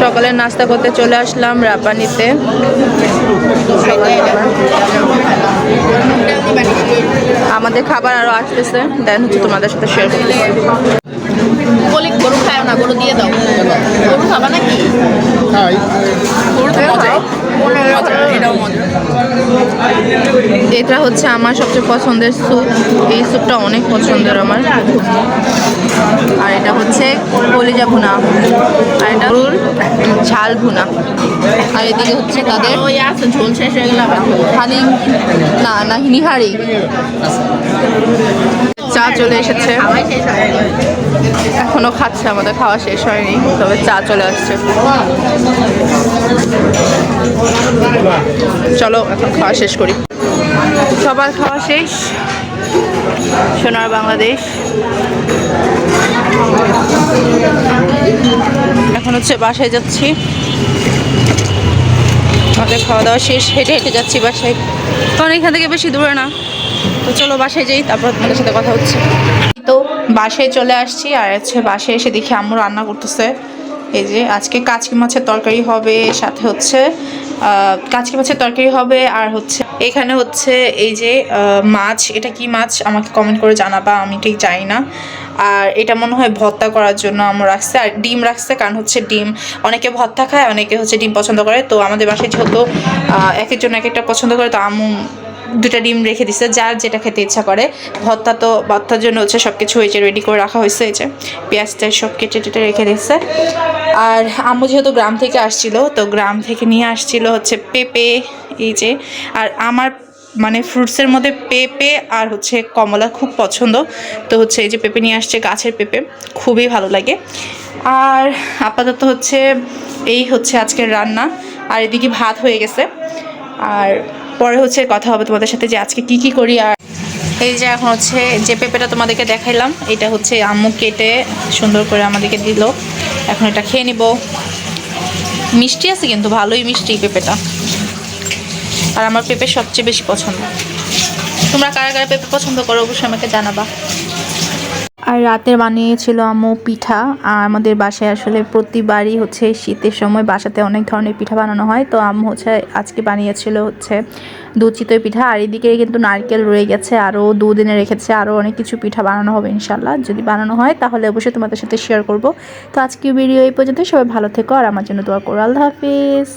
সকালের নাস্তা করতে চলে আসলাম রাপানিতে। আমাদের খাবার আরও আসতেছে। দেন হচ্ছে তোমাদের সাথে শেয়ার করতে বলি গরু খায় না গরু দিয়ে দাও। গরু খাবা নাকি? খাই। গরু তো মজা মজা এটাও মজা এটা হচ্ছে আমার সবচেয়ে পছন্দের স্যুপ। এই স্যুপটা অনেক পছন্দের আমার। আর এটা হচ্ছে কলিজা ভুনা। আর এটা গরুর ঝাল ভুনা। আর এদিকে হচ্ছে তাদের আছে ঝোল শেষ হয়ে গেলে। হানি না না নিহারি চা চলে এসেছে। এখনও খাচ্ছে আমাদের খাওয়া শেষ হয়নি তবে চা চলে আসছে। চলো এখন খাওয়া শেষ করি। সবার খাওয়া শেষ। সোনার বাংলাদেশ। এখন হচ্ছে বাসায় যাচ্ছি। আমাদের খাওয়া দাওয়া শেষ, হেঁটে হেঁটে যাচ্ছি বাসায়। কারণ এখান থেকে বেশি দূরে না। তো চলো বাসায় যাই, তারপর তোমাদের সাথে কথা হচ্ছে। তো বাসায় চলে আসছি, আর হচ্ছে বাসায় এসে দেখি আম্মু রান্না করতেছে। এই যে আজকে কাচকি মাছের তরকারি হবে, সাথে হচ্ছে কাচকি মাছের তরকারি হবে, আর হচ্ছে এখানে হচ্ছে এই যে মাছ, এটা কি মাছ? আমাকে কমেন্ট করে জানাবা, আমি ঠিক জানি না। আর এটা মনে হয় ভত্তা করার জন্য আমার রাখছে, আর ডিম রাখছে, কারণ হচ্ছে ডিম, অনেকে ভর্তা খায়, অনেকে হচ্ছে ডিম পছন্দ করে। তো আমাদের বাসায় যেহেতু একের জন্য এক একটা পছন্দ করে, তো আম্মু দুটা ডিম রেখে দিছে, যার যেটা খেতে ইচ্ছা করে। ভর্তা তো ভর্তার জন্য হচ্ছে সব কিছু হয়েছে রেডি করে রাখা হয়েছে, এই যে পেঁয়াজ টেয়াজ সব কেটে টেটে রেখে দিচ্ছে আর আম্মু যেহেতু গ্রাম থেকে আসছিল, তো গ্রাম থেকে নিয়ে আসছিল হচ্ছে পেঁপে, এই যে। আর আমার মানে ফ্রুটসের মধ্যে পেঁপে আর হচ্ছে কমলা খুব পছন্দ। তো হচ্ছে এই যে পেঁপে নিয়ে আসছে গাছের পেঁপে, খুবই ভালো লাগে। আর আপাতত হচ্ছে এই হচ্ছে আজকের রান্না। আর এদিকে ভাত হয়ে গেছে। আর পরে হচ্ছে কথা হবে তোমাদের সাথে যে আজকে কি কি করি আর এই যে এখন হচ্ছে যে পেঁপেটা তোমাদেরকে দেখাইলাম, এটা হচ্ছে আম্মু কেটে সুন্দর করে আমাদেরকে দিল। এখন এটা খেয়ে নিব। মিষ্টি আছে কিন্তু, ভালোই মিষ্টি পেঁপেটা। আর আমার পেঁপে সবচেয়ে বেশি পছন্দ। তোমরা কারা কারা পেঁপে পছন্দ করো, অবশ্যই আমাকে জানাবা। আর রাতের বানিয়েছিল আম্মু পিঠা। আমাদের বাসায় আসলে প্রতিবারই হচ্ছে শীতের সময় বাসাতে অনেক ধরনের পিঠা বানানো হয়। তো আম্মু হচ্ছে আজকে বানিয়েছিল হচ্ছে দুধ চিতই পিঠা। আর এদিকে কিন্তু নারকেল রয়ে গেছে, আরও দুদিনে রেখেছে, আরও অনেক কিছু পিঠা বানানো হবে ইনশাল্লাহ যদি বানানো হয় তাহলে অবশ্যই তোমাদের সাথে শেয়ার করব। তো আজকে ভিডিও এই পর্যন্ত সবাই ভালো থেকো আর আমার জন্য দোয়া করো। আল্লাহ হাফিজ।